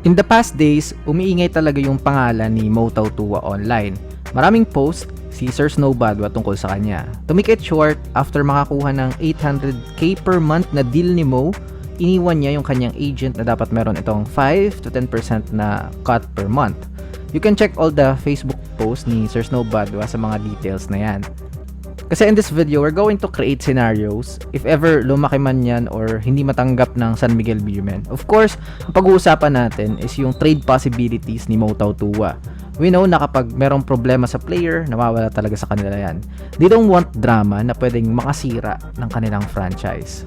In the past days, umiingay talaga yung pangalan ni Mo Tautua online. Maraming post si Sir Snowbadwa tungkol sa kanya. To make it short, after makakuha ng 800k per month na deal ni Mo, iniwan niya yung kanyang agent na dapat meron itong 5 to 10% na cut per month. You can check all the Facebook posts ni Sir Snowbadwa sa mga details na yan. Kasi in this video, we're going to create scenarios if ever lumaki man yan or hindi matanggap ng San Miguel Beermen. Of course, ang pag-uusapan natin is yung trade possibilities ni Mo Tautua. We know na kapag merong problema sa player, nawawala talaga sa kanila yan. They don't want drama na pwedeng makasira ng kanilang franchise.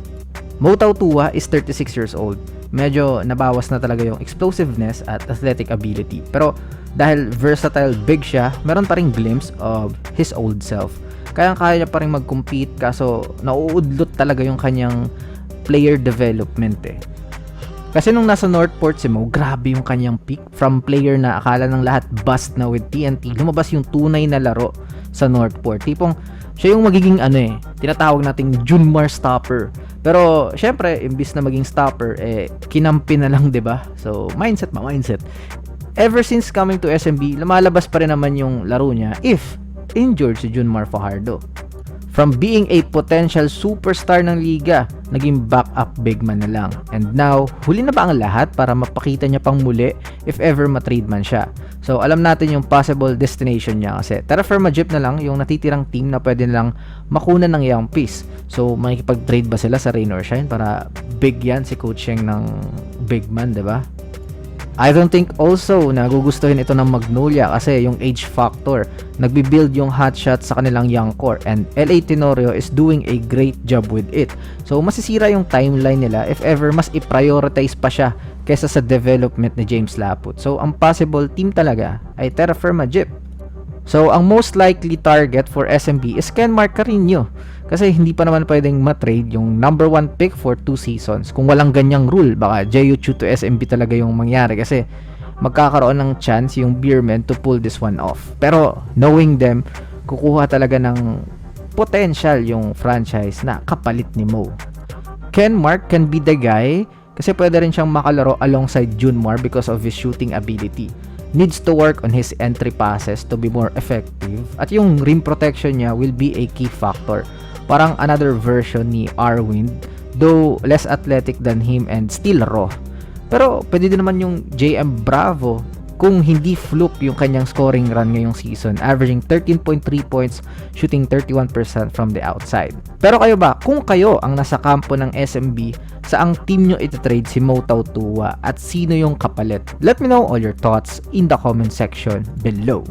Mo Tautua is 36 years old. Medyo nabawas na talaga yung explosiveness at athletic ability. Pero dahil versatile big siya, meron pa ring glimpse of his old self. Kaya kaya niya pa rin mag-compete kaso nauudlot talaga yung kanyang player development eh. Kasi nung nasa Northport si Mo, grabe yung kanyang peak. From player na akala ng lahat bust na with TNT, lumabas yung tunay na laro sa Northport. Tipong siya yung magiging ano eh, tinatawag nating Junmar stopper. Pero syempre, imbis na maging stopper, eh, kinampi na lang, 'di ba So, mindset ma, mindset. Ever since coming to SMB, lumalabas pa rin naman yung laro niya if injured si Junmar Fajardo. From being a potential superstar ng liga, naging backup big man na lang. And now, huli na ba ang lahat para mapakita niya pang muli if ever matrade man siya? So, alam natin yung possible destination niya kasi Terra Firma Jeep na lang yung natitirang team na pwede nilang makuna ng young piece. So, makikipag-trade ba sila sa Rain or Shine para big yan si Coach Sheng ng big man, di ba? I don't think also na gugustuhin ito ng Magnolia kasi yung age factor. Nagbi-build yung hotshot sa kanilang young core and LA Tenorio is doing a great job with it. So masisira yung timeline nila if ever mas i-prioritize pa siya kesa sa development ni James Laput. So ang possible team talaga ay Terra Firma Jeep. So ang most likely target for SMB is Ken Mark Carino kasi hindi pa naman pwedeng matrade yung number one pick for two seasons. Kung walang ganyang rule, baka JU2 to SMB talaga yung mangyari kasi magkakaroon ng chance yung Beermen to pull this one off. Pero knowing them, kukuha talaga ng potential yung franchise na kapalit ni Mo. Ken Mark can be the guy kasi pwede rin siyang makalaro alongside Junmar because of his shooting ability. Needs to work on his entry passes to be more effective at yung rim protection niya will be a key factor. Parang another version ni Arwind, though less athletic than him and still raw. Pero pwede din naman yung JM Bravo kung hindi fluke yung kanyang scoring run ngayong season, averaging 13.3 points, shooting 31% from the outside. Pero kayo ba, kung kayo ang nasa kampo ng SMB, saang team nyo ititrade si Mo Tautua at sino yung kapalit? Let me know all your thoughts in the comment section below.